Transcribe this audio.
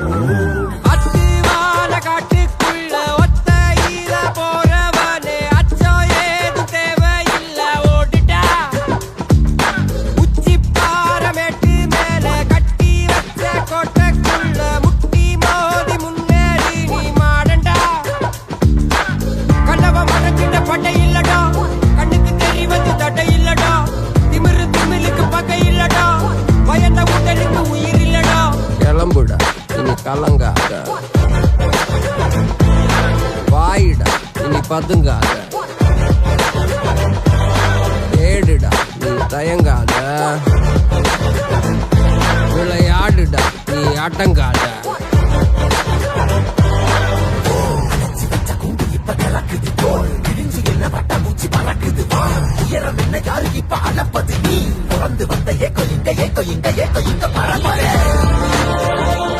Música கலங்காத வாயிடா இனி பதுங்காத. ஏடுடா நீ தயங்காத. விளையாடுடா நீ அடங்காத. உயரம் என்ன யாரு இப்ப அளப்பது நீ பிறந்து வந்த ஏக்கோ இங்க ஏக்கோ இங்க ஏக்கோ இங்க பரம்பரை